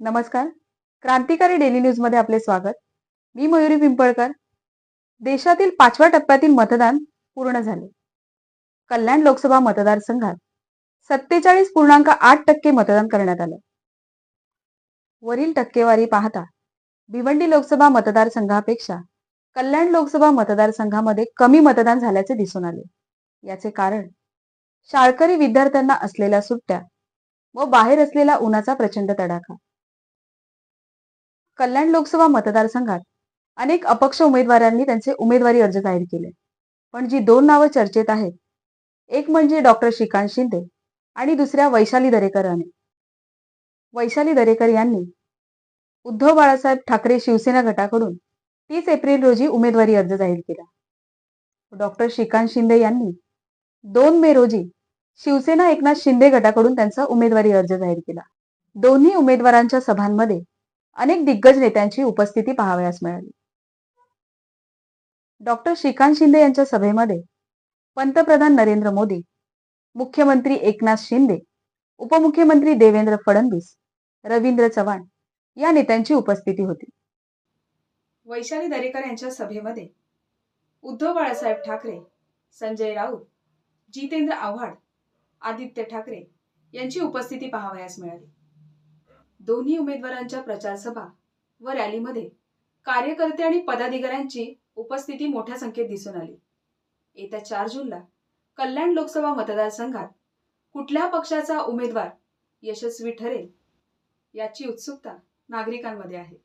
नमस्कार. क्रांतिकारी डेली न्यूजमध्ये आपले स्वागत. मी मयुरी पिंपळकर. देशातील पाचव्या टप्प्यातील मतदान पूर्ण झाले. कल्याण लोकसभा मतदारसंघात सत्तेचाळीस पूर्णांक आठ टक्के मतदान करण्यात आलं. वरील टक्केवारी पाहता भिवंडी लोकसभा मतदारसंघापेक्षा कल्याण लोकसभा मतदारसंघामध्ये कमी मतदान झाल्याचे दिसून आले. याचे कारण शाळकरी विद्यार्थ्यांना असलेल्या सुट्ट्या व बाहेर असलेला उन्हाचा प्रचंड तडाखा. कल्याण लोकसभा मतदारसंघात अनेक अपक्ष उमेदवारांनी त्यांचे उमेदवारी अर्ज जाहीर केले. पण जी दोन नावं चर्चेत आहेत एक म्हणजे डॉक्टर श्रीकांत शिंदे आणि दुसऱ्या वैशाली दरेकर यांनी वैशाली दरेकर यांनी उद्धव बाळासाहेब ठाकरे शिवसेना गटाकडून तीस एप्रिल रोजी उमेदवारी अर्ज जाहीर केला. डॉक्टर श्रीकांत शिंदे यांनी दोन मे रोजी शिवसेना एकनाथ शिंदे गटाकडून त्यांचा उमेदवारी अर्ज जाहीर केला. दोन्ही उमेदवारांच्या सभांमध्ये अनेक दिग्गज नेत्यांची उपस्थिती पाहावयास मिळाली. डॉक्टर श्रीकांत शिंदे यांच्या सभेमध्ये पंतप्रधान नरेंद्र मोदी मुख्यमंत्री एकनाथ शिंदे उपमुख्यमंत्री देवेंद्र फडणवीस रवींद्र चव्हाण या नेत्यांची उपस्थिती होती. वैशाली दरेकर यांच्या सभेमध्ये उद्धव बाळासाहेब ठाकरे संजय राऊत जितेंद्र आव्हाड आदित्य ठाकरे यांची उपस्थिती पाहावयास मिळाली. दोन्ही उमेदवारांच्या प्रचारसभा व रॅलीमध्ये कार्यकर्ते आणि पदाधिकाऱ्यांची उपस्थिती मोठ्या संख्येत दिसून आली. येत्या चार जूनला कल्याण लोकसभा मतदारसंघात कुठल्या पक्षाचा उमेदवार यशस्वी ठरेल याची उत्सुकता नागरिकांमध्ये आहे.